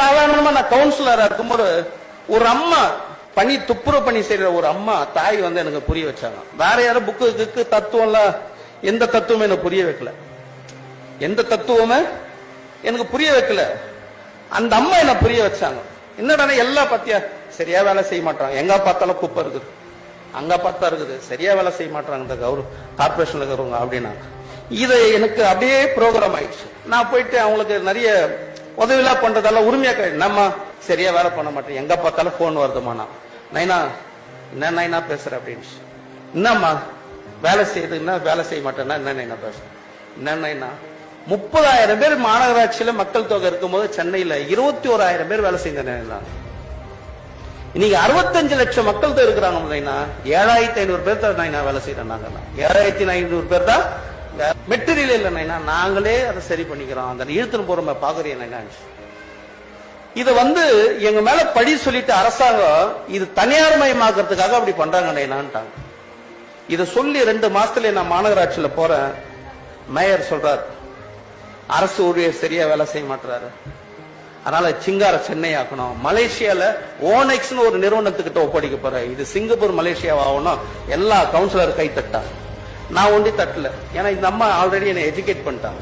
சாதாரணமா நான் கவுன்சிலரா இருக்கும்போது ஒரு அம்மா பணி துப்புரவு பணி செய்யற ஒரு அம்மா தாய் வந்து எனக்கு புரிய வச்சாங்க. வேற யாரும் புக்கு தத்துவம் தத்துவம்லாம் எந்த தத்துவமும் எனக்கு புரிய வைக்கல. எந்த தத்துவமே எனக்கு புரிய வைக்கல. அந்த அம்மா என்ன புரிய வச்சாங்க. என்னடா எல்லா பத்தியா? சரியா வேலை செய்ய மாட்டாங்க எங்க பார்த்தாலும் குப்பை இருக்குது. அங்க பார்த்தா இருக்குது. சரியா வேலை செய்ய மாட்டாங்க இந்த கௌரவ கார்பரேஷன்ல இருக்கிறவங்க அப்படின்னாங்க. இது எனக்கு அப்படியே ப்ரோக்ராம் ஆயிடுச்சு. நான் போயிட்டு அவங்களுக்கு நிறைய உதவிலாம் பண்றதெல்லாம் உரிமையா கிடையாது நம்ம சரியா வேலை பண்ண மாட்டேன். எங்க பார்த்தாலும் போன் வருதுமானா நைனா. என்ன நைனா பேசுற அப்படின்னு. என்னம்மா? வேலை செய்யுதுன்னா வேலை செய்ய மாட்டேன்னா என்ன நைனா பேசுறேன் என்ன நைனா? முப்பதாயிரம் பேர் மாநகராட்சியில மக்கள் தொகை இருக்கும்போது சென்னையில இருபத்தி ஓராயிரம் பேர் வேலை செய்தேன் இன்னைக்கு அறுபத்தஞ்சு லட்சம் மக்கள் தான் இருக்கிறாங்க நைனா. ஏழாயிரத்தி ஐநூறு பேர் தான் நைனா வேலை செய்யறோம் நாங்க ஏழாயிரத்தி ஐநூறு பேர் தான் மெட்டீரியல் என்னன்னா நாங்களே அதை சரி பண்ணிக்கிறோம். அந்த இழுத்துன்னு போறோம் பாக்குறீங்க நைனா இது வந்து எங்க மேல பழி சொல்லிட்டு அரசாங்கம் இது தனியார் மயமாக்குறதுக்காக அப்படி பண்றாங்க என்னான்ட்டாங்க. இத சொல்லி ரெண்டு மாசத்துல நான் மாநகராட்சியில போறேன். மேயர் சொல்றாரு அரசு ஊழியர் சரியா வேலை செய்ய மாட்டாரு அதனால சிங்கார சென்னை ஆக்கணும். மலேசியால ஓனெக்ஸ்னு ஒரு நிறுவனத்துக்கிட்ட ஒப்படைக்க போற இது சிங்கப்பூர் மலேசியா ஆகணும் எல்லா கவுன்சிலர் கைத்தட்டா நான் ஒண்டி தட்டல. ஏன்னா இந்த அம்மா ஆல்ரெடி என்னை எஜுகேட் பண்ணிட்டாங்க.